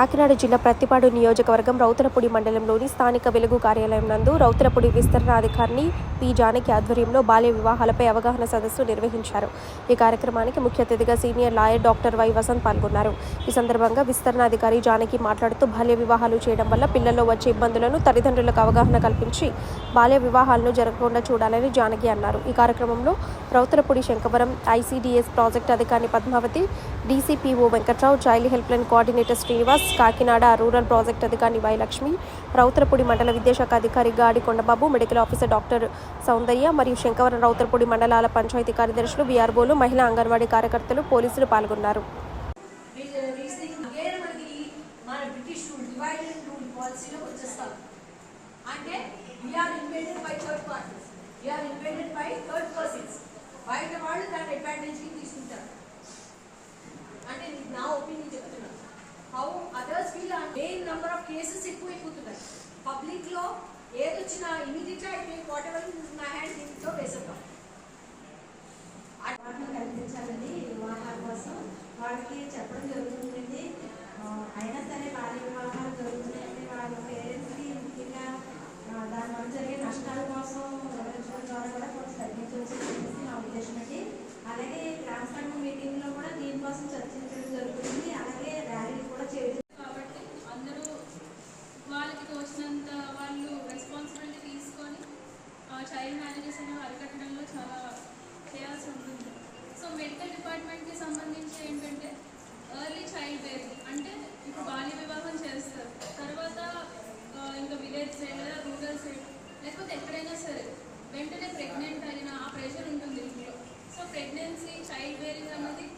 కాకినాడ జిల్లా ప్రత్తిపాడు నియోజకవర్గం రౌతులపూడి మండలంలోని స్థానిక వెలుగు కార్యాలయం నందు రౌతులపూడి విస్తరణాధికారిని పి. జానకి ఆధ్వర్యంలో బాల్య వివాహాలపై అవగాహన సదస్సు నిర్వహించారు. ఈ కార్యక్రమానికి ముఖ్య అతిథిగా senior lawyer doctor Y Vasanth పాల్గొన్నారు. ఈ సందర్భంగా విస్తరణాధికారి జానకి మాట్లాడుతూ బాల్య వివాహాలు చేయడం వల్ల పిల్లల్లో వచ్చే ఇబ్బందులను తల్లిదండ్రులకు అవగాహన కల్పించి బాల్య వివాహాలను జరగకుండా చూడాలని జానకి అన్నారు. ఈ కార్యక్రమంలో రౌతులపూడి శంకవరం ఐసీడీఎస్ ప్రాజెక్ట్ అధికారి Padmavathi DCPO Venkatrao child help line coordinator Srinivas Kakinada rural project అధికారి వైలక్ష్మి రౌతరపూడి మండల విద్యాశాఖ అధికారి గాడి Kondababu medical officer doctor Soundarya మరియు శంకవరం రౌతరపూడి మండలాల పంచాయతీ కార్యదర్శులు బీఆర్ఓలు మహిళా అంగన్వాడీ కార్యకర్తలు పోలీసులు పాల్గొన్నారు. బయట వాళ్ళు దాని అడ్వాంటేజ్ పబ్లిక్ ఏది ఏదొచ్చినా ఇమీడియట్గా అయిపోయి వాట్ ఎవర్ నా హ్యాండ్ దీంట్లో వేసేద్దాం. కల్పించాలని వివాహాల కోసం వాళ్ళకి చెప్పడం జరుగుతుంది. అయినా సరే బాల్య వివాహాలు జరుగుతున్నాయంటే వాళ్ళ పేరెంట్స్కి ముఖ్యంగా దాని దానివల్ల జరిగే నష్టాల కోసం వివరించడం ద్వారా కూడా కొంచెం తగ్గించవచ్చు నా ఉద్దేశం అండి. అలాగే గ్రామ సంఘం మీటింగ్లో కూడా దీనికోసం చర్చ జరుగుతుంది అలాగే ర్యాలీ కూడా చేయడం కాబట్టి అందరూ వాళ్ళకి తోచినంత వాళ్ళు రెస్పాన్సిబిలిటీ తీసుకొని చైల్డ్ మ్యారేజెస్ అనేవి అరికట్టడంలో చాలా చేయాల్సి ఉంటుంది. సో మెడికల్ డిపార్ట్మెంట్కి సంబంధించి ఏంటంటే ఎర్లీ చైల్డ్ బేరింగ్ అంటే ఇప్పుడు బాల్య వివాహం చేస్తారు. తర్వాత ఇంకా విలేజ్ సైడ్ లేదా రూరల్ సైడ్ లేకపోతే ఎక్కడైనా సరే వెంటనే ప్రెగ్నెంట్ అయిన ఆ ప్రెషర్ ఉంటుంది ఇంట్లో. సో ప్రెగ్నెన్సీ చైల్డ్ బేరింగ్ అన్నది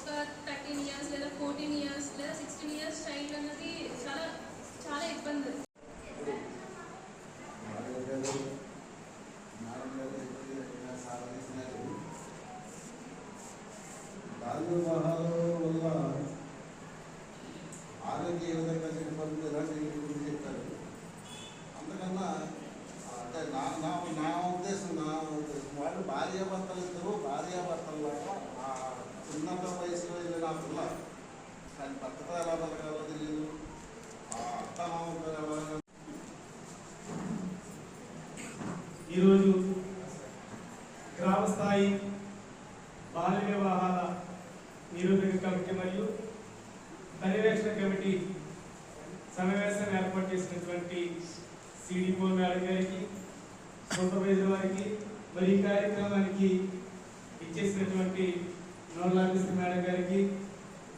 ఒక థర్టీన్ ఇయర్స్ లేదా ఫోర్టీన్ ఇయర్స్ లేదా సిక్స్టీన్ ఇయర్స్ చైల్డ్ అన్నది చాలా చాలా ఇబ్బంది. బాల్య వల్ల ఆరోగ్య ఏ విధంగా చెప్పాలి ఎలాంటి గురించి చెప్పారు అందుకన్నా అంటే నా నా నా ఉద్దేశం నా ఉద్దేశం వాళ్ళు భార్యాభర్తలు ఇద్దరు భార్యాభర్తలాగా ఆ ఉన్నత వయసులో వెళ్ళిన ఆ పిల్ల దాని భర్తతో ఎలా బతకాలో తెలియదు ఆ అత్త అత్తమామతో ఎలా ఈరోజు గ్రామ స్థాయి బాల్య వివాహాల నిరోధక కమిటీ మరియు పర్యవేక్షణ కమిటీ సమావేశం ఏర్పాటు చేసినటువంటి సిడిపో మేడం గారికి సూపర్వైజర్ వారికి మరి ఈ కార్యక్రమానికి ఇచ్చేసినటువంటి నోడల్ ఆఫీసర్ మేడం గారికి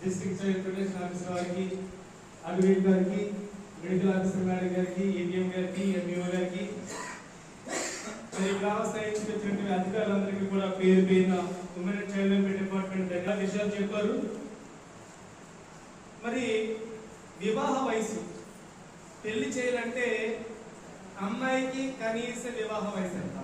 డిస్ట్రిక్ట్ చైల్డ్ ప్రొటెక్షన్ ఆఫీసర్ వారికి అడ్వకేట్ గారికి మెడికల్ ఆఫీసర్ మేడం గారికి ఏటీఎం గారికి ఎంఈఓ గారికి మరి గ్రామ స్థాయి నుంచి వచ్చినటువంటి అధికారులందరికీ కూడా పేరు పేరున women and child welfare department దగ్గర విషయాలు చెప్పారు. మరి వివాహ వయసు పెళ్ళి చేయాలంటే అమ్మాయికి కనీస వివాహ వయసు ఎంత?